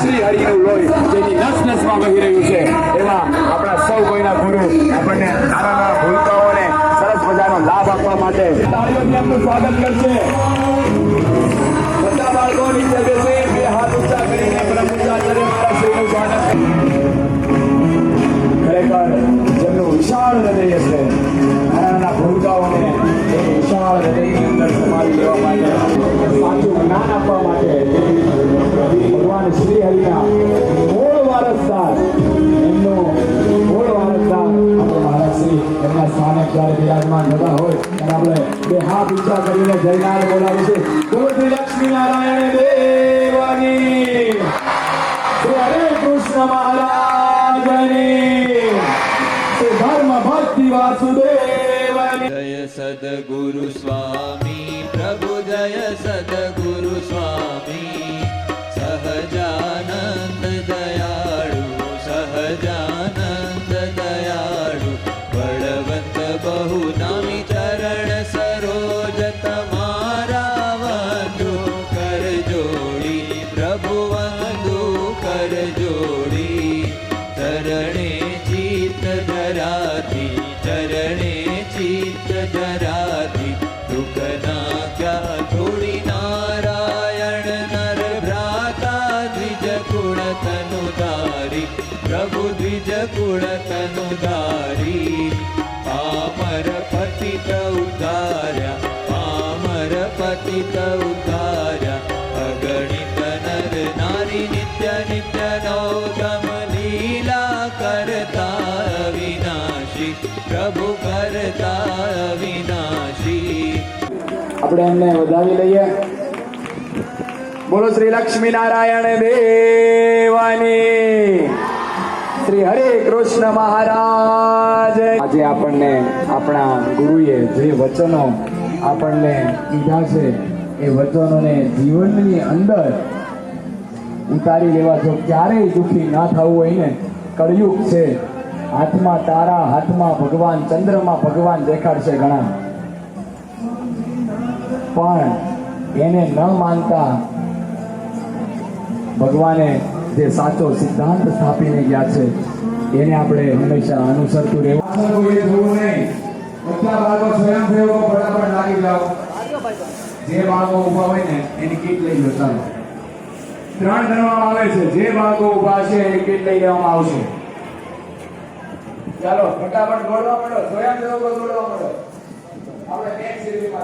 શ્રી હરિનું લોહી, જેની નસ નસમાં વહી રહ્યું છે. એવા આપણા સૌ કોઈના ગુરુ, આપણને નાના નાના ભૂલકાઓને સરસ મજાનો લાભ આપવા માટે તાળીઓથી એમનું સ્વાગત કરશે. બધા બાળકો નીચે બેસે, બે હાથ ઊંચા કરીને બ્રહ્મચાર્ય મારા શ્રીનું સ્વાગત. ખરેખર જેમનું વિશાળ હૃદય છે હરિના મૂળ વારસદાર. એમનું મૂળ ધર્મ ભક્તિ વાસુદેવની. જય સદગુરુ સ્વામી પ્રભુ જય સદગુરુ. ધારી પ્રભુ દ્વિજ કુળ તનુ ધારી પામર પતિત ઉધાર્યા પામર પતિત ઉધાર્યા અગણિત નર નારી નિત્ય નિત્ય નૌતમ લીલા કરતા વિનાશી પ્રભુ કરતા વિનાશી આપણે એમને વધાવી લઈએ. બોલો શ્રી લક્ષ્મી નારાયણ દેવાની. હરે કૃષ્ણ મહારાજ. આજે આપણને આપણા ગુરુએ જે વચનો આપણને કીધા છે, એ વચનોને જીવનની અંદર ઉતારી લેવા જો ક્યારેય દુઃખી ના થવું હોય ને, કળયુગ છે. હાથમાં તારા, હાથમાં ભગવાન, ચંદ્રમાં ભગવાન દેખાડશે ઘણા. પણ એને ન માનતા ભગવાને જે સાચો સિદ્ધાંત સ્થાપીને ગયા છે. એને આપણે હંમેશા અનુસરતું રહેવું. કોઈએ જોવું નહીં. બધા બાળકો સ્વયંસેવકો ફટાફટ લાગી જાઓ. જે બાળકો ઊભા હોય ને, એની કીટ લઈ લો, ચાલો. ત્રણ કરવામાં આવે છે. જે બાળકો ઊભા છે એની કીટ લઈ લેવામાં આવશે. ચાલો, ફટાફટ દોડવા માંડો સ્વયંસેવકો દોડવા માંડો આપણે નેક્સ્ટ સિરીઝમાં